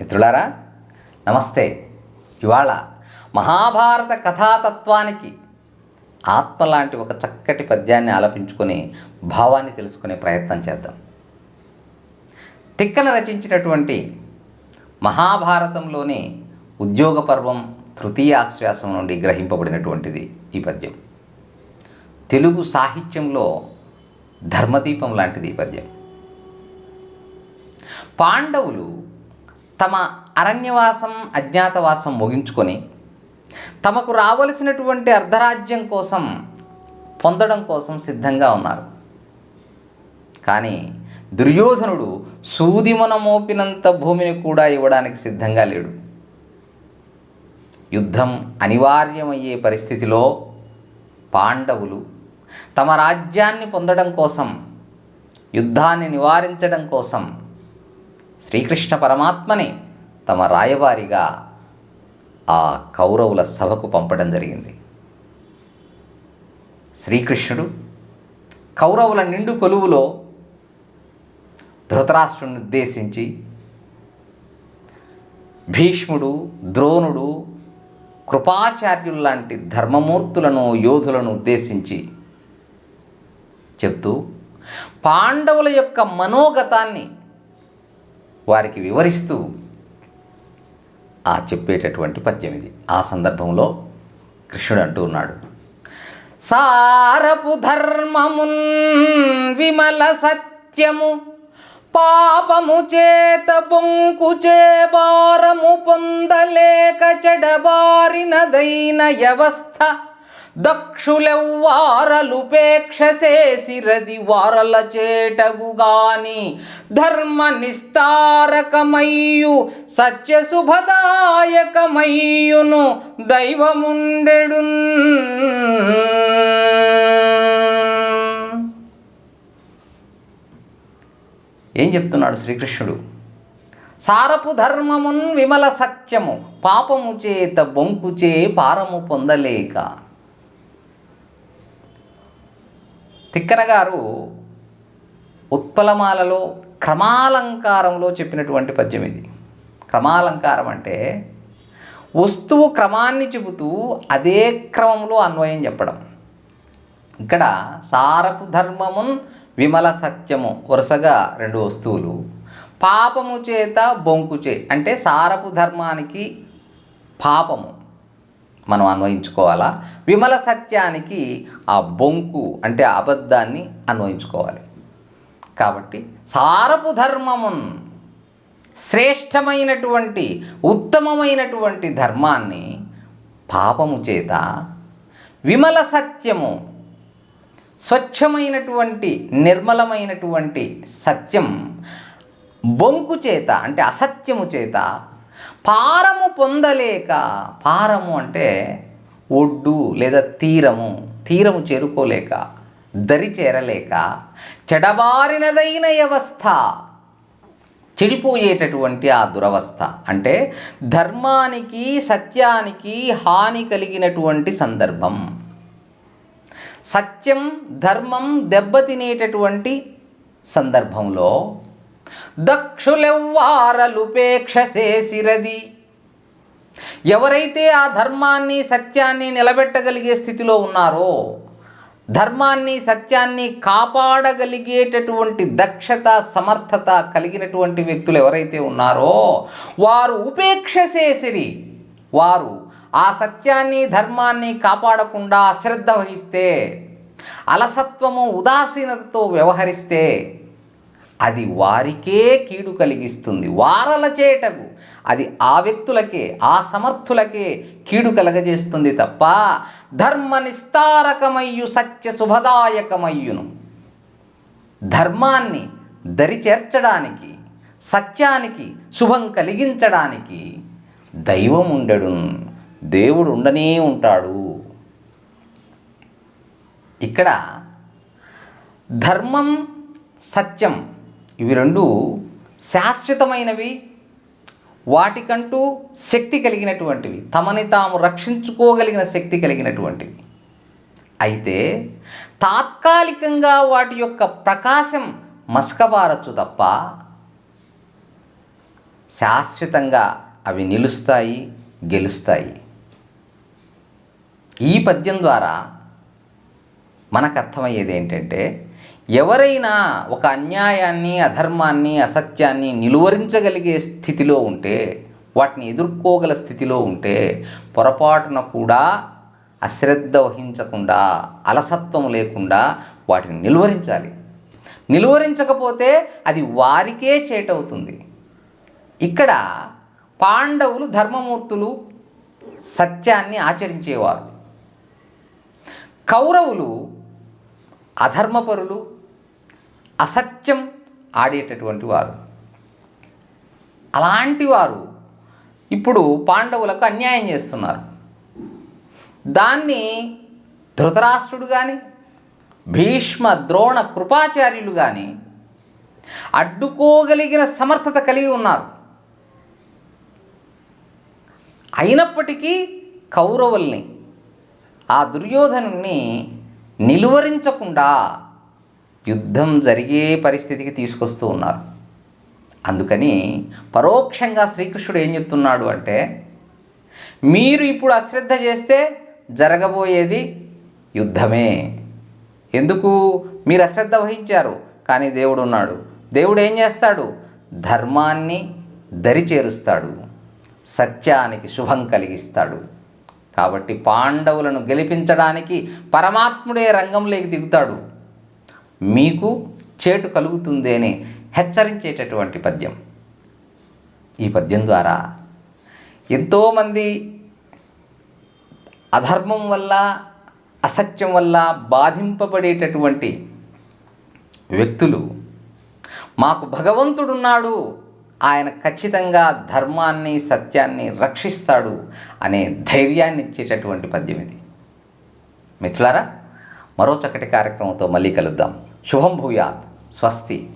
మిత్రులారా నమస్తే. ఇవాళ మహాభారత కథాతత్వానికి ఆత్మ లాంటి ఒక చక్కటి పద్యాన్ని ఆలపించుకొని భావాన్ని తెలుసుకునే ప్రయత్నం చేద్దాం. తిక్కన రచించినటువంటి మహాభారతంలోని ఉద్యోగ పర్వం తృతీయాశ్వాసం నుండి గ్రహింపబడినటువంటిది ఈ పద్యం. తెలుగు సాహిత్యంలో ధర్మదీపం లాంటిది ఈ పద్యం. పాండవులు తమ అరణ్యవాసం అజ్ఞాతవాసం ముగించుకొని తమకు రావలసినటువంటి అర్ధరాజ్యం కోసం పొందడం కోసం సిద్ధంగా ఉన్నారు. కానీ దుర్యోధనుడు సూదిమన మోపినంత భూమిని కూడా ఇవ్వడానికి సిద్ధంగా లేడు. యుద్ధం అనివార్యమయ్యే పరిస్థితిలో పాండవులు తమ రాజ్యాన్ని పొందడం కోసం యుద్ధాన్ని నివారించడం కోసం శ్రీకృష్ణ పరమాత్మని తమ రాయబారిగా ఆ కౌరవుల సభకు పంపడం జరిగింది. శ్రీకృష్ణుడు కౌరవుల నిండు కొలువులో ధృతరాష్ట్రుని ఉద్దేశించి భీష్ముడు ద్రోణుడు కృపాచార్యులు లాంటి ధర్మమూర్తులను యోధులను ఉద్దేశించి చెప్తూ పాండవుల యొక్క మనోగతాన్ని వారికి వివరిస్తూ ఆ చెప్పేటటువంటి పద్యం ఇది. ఆ సందర్భంలో కృష్ణుడు అంటూ ఉన్నాడు సారపు ధర్మమున్ విమల సత్యము పాపము చేత బొంకు చేబారము పొందలేక చెడబారినదైన వ్యవస్థ దక్షులెవ్వారలుపేక్షసేసిరది వారల చేటగుగాని ధర్మ నిస్తారకమయ్యు సత్య శుభదాయకమయ్యును దైవముండెడు ఏం చెప్తున్నాడు శ్రీకృష్ణుడు? సారపు ధర్మమున్ విమల సత్యము పాపము చేత బొంకుచే పారము పొందలేక తిక్కన గారు ఉత్పలమాలలో క్రమాలంకారంలో చెప్పినటువంటి పద్యం ఇది. క్రమాలంకారం అంటే వస్తువు క్రమాన్ని చెబుతూ అదే క్రమంలో అన్వయం చెప్పడం. ఇక్కడ సారపు ధర్మమున్ విమల సత్యము వరుసగా రెండు వస్తువులు. పాపము చేత బొంకుచే అంటే సారపు ధర్మానికి పాపము. మనం అన్వయించుకోవాలా? విమల సత్యానికి ఆ బొంకు అంటే అబద్ధాన్ని అన్వయించుకోవాలి. కాబట్టి సారపు ధర్మమున్ శ్రేష్టమైనటువంటి ఉత్తమమైనటువంటి ధర్మాన్ని పాపము చేత విమల సత్యము స్వచ్ఛమైనటువంటి నిర్మలమైనటువంటి సత్యం బొంకు చేత అంటే అసత్యము చేత పారము పొందలేక పారము అంటే ఒడ్డు లేదా తీరము తీరము చేరుకోలేక దరి చేరలేక చెడబారినదైన వ్యవస్థ చెడిపోయేటటువంటి ఆ దురవస్థ. అంటే ధర్మానికి సత్యానికి హాని కలిగినటువంటి సందర్భం. సత్యం ధర్మం దెబ్బతినేటటువంటి సందర్భంలో దక్షులెవ్వారలుపేక్షసేసిరది. ఎవరైతే ఆ ధర్మాన్ని సత్యాన్ని నిలబెట్టగలిగే స్థితిలో ఉన్నారో ధర్మాన్ని సత్యాన్ని కాపాడగలిగేటటువంటి దక్షత సమర్థత కలిగినటువంటి వ్యక్తులు ఎవరైతే ఉన్నారో వారు ఉపేక్ష చేసిరి వారు ఆ సత్యాన్ని ధర్మాన్ని కాపాడకుండా అశ్రద్ధ వహిస్తే అలసత్వము ఉదాసీనతతో వ్యవహరిస్తే అది వారికే కీడు కలిగిస్తుంది. వారల చేటకు అది ఆ వ్యక్తులకే ఆ సమర్థులకే కీడు కలగజేస్తుంది తప్ప ధర్మ నిస్తారకమయ్యు సత్య శుభదాయకమయ్యును. ధర్మాన్ని దరి చేర్చడానికి సత్యానికి శుభం కలిగించడానికి దైవం ఉండడు దేవుడు ఉండనే ఉంటాడు. ఇక్కడ ధర్మం సత్యం ఇవి రెండు శాశ్వతమైనవి వాటికంటూ శక్తి కలిగినటువంటివి తమని తాము రక్షించుకోగలిగిన శక్తి కలిగినటువంటివి. అయితే తాత్కాలికంగా వాటి యొక్క ప్రకాశం మసకబారచ్చు తప్ప శాశ్వతంగా అవి నిలుస్తాయి గెలుస్తాయి. ఈ పద్యం ద్వారా మనకు అర్థమయ్యేది ఏంటంటే ఎవరైనా ఒక అన్యాయాన్ని అధర్మాన్ని అసత్యాన్ని నిలువరించగలిగే స్థితిలో ఉంటే వాటిని ఎదుర్కోగల స్థితిలో ఉంటే పొరపాటున కూడా అశ్రద్ధ వహించకుండా అలసత్వం లేకుండా వాటిని నిలువరించాలి. నిలువరించకపోతే అది వారికే చేటవుతుంది. ఇక్కడ పాండవులు ధర్మమూర్తులు సత్యాన్ని ఆచరించేవారు. కౌరవులు అధర్మపరులు అసత్యం ఆడేటటువంటి వారు. అలాంటి వారు ఇప్పుడు పాండవులకు అన్యాయం చేస్తున్నారు. దాన్ని ధృతరాష్ట్రుడు కానీ భీష్మ ద్రోణ కృపాచార్యులు కానీ అడ్డుకోగలిగిన సమర్థత కలిగి ఉన్నారు. అయినప్పటికీ కౌరవుల్ని ఆ దుర్యోధను నిలువరించకుండా యుద్ధం జరిగే పరిస్థితికి తీసుకొస్తూ ఉన్నారు. అందుకని పరోక్షంగా శ్రీకృష్ణుడు ఏం చెప్తున్నాడు అంటే మీరు ఇప్పుడు అశ్రద్ధ చేస్తే జరగబోయేది యుద్ధమే. ఎందుకు? మీరు అశ్రద్ధ వహించారు కానీ దేవుడు ఉన్నాడు. దేవుడు ఏం చేస్తాడు? ధర్మాన్ని దరి చేరుస్తాడు సత్యానికి శుభం కలిగిస్తాడు. కాబట్టి పాండవులను గెలిపించడానికి పరమాత్ముడే రంగంలోకి దిగుతాడు. మీకు చేటు కలుగుతుంది అని హెచ్చరించేటటువంటి పద్యం. ఈ పద్యం ద్వారా ఎంతోమంది అధర్మం వల్ల అసత్యం వల్ల బాధింపబడేటటువంటి వ్యక్తులు మాకు భగవంతుడున్నాడు ఆయన ఖచ్చితంగా ధర్మాన్ని సత్యాన్ని రక్షిస్తాడు అనే ధైర్యాన్ని ఇచ్చేటటువంటి పద్యం ఇది. మిత్రులారా మరో చక్కటి కార్యక్రమంతో మళ్ళీ కలుద్దాం. శుభం భూయాత్. స్వస్తి.